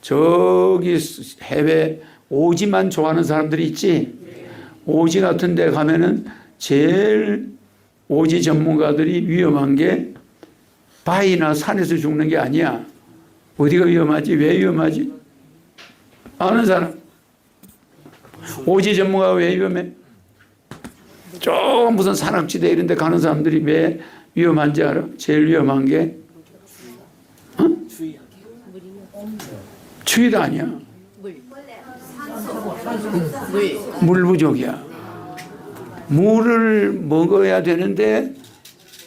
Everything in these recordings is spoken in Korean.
저기 해외 오지만 좋아하는 사람들이 있지. 오지 같은 데 가면은 제일 오지 전문가들이 위험한 게 바위나 산에서 죽는 게 아니야. 어디가 위험하지? 왜 위험하지? 아는 사람. 오지 전문가가 왜 위험해? 저 무슨 산악지대 이런 데 가는 사람들이 왜 위험한지 알아? 제일 위험한 게 어? 추위도 아니야. 물 부족이야. 물을 먹어야 되는데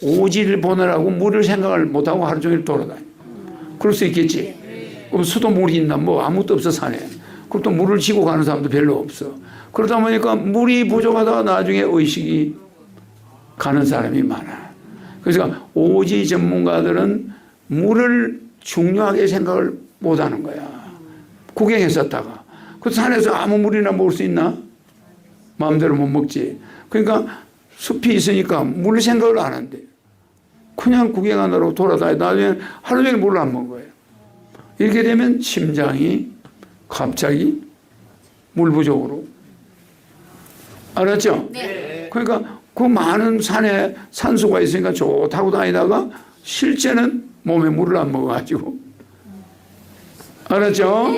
오지를 보느라고 물을 생각을 못하고 하루 종일 돌아다녀. 그럴 수 있겠지. 그럼 수도 물이 있나? 뭐 아무것도 없어 산에. 또 물을 지고 가는 사람도 별로 없어. 그러다 보니까 물이 부족하다가 나중에 의식이 가는 사람이 많아. 그래서 오지 전문가들은 물을 중요하게 생각을 못 하는 거야. 구경했었다가. 그 산에서 아무 물이나 먹을 수 있나? 마음대로 못 먹지. 그러니까 숲이 있으니까 물 생각을 안 한대. 그냥 구경하느라고 돌아다니 나중에 하루 종일 물을 안 먹어요. 이렇게 되면 심장이 갑자기 물 부족으로. 알았죠? 네. 그러니까 그 많은 산에 산소가 있으니까 좋다고 다니다가 실제는 몸에 물을 안 먹어가지고. 알았죠?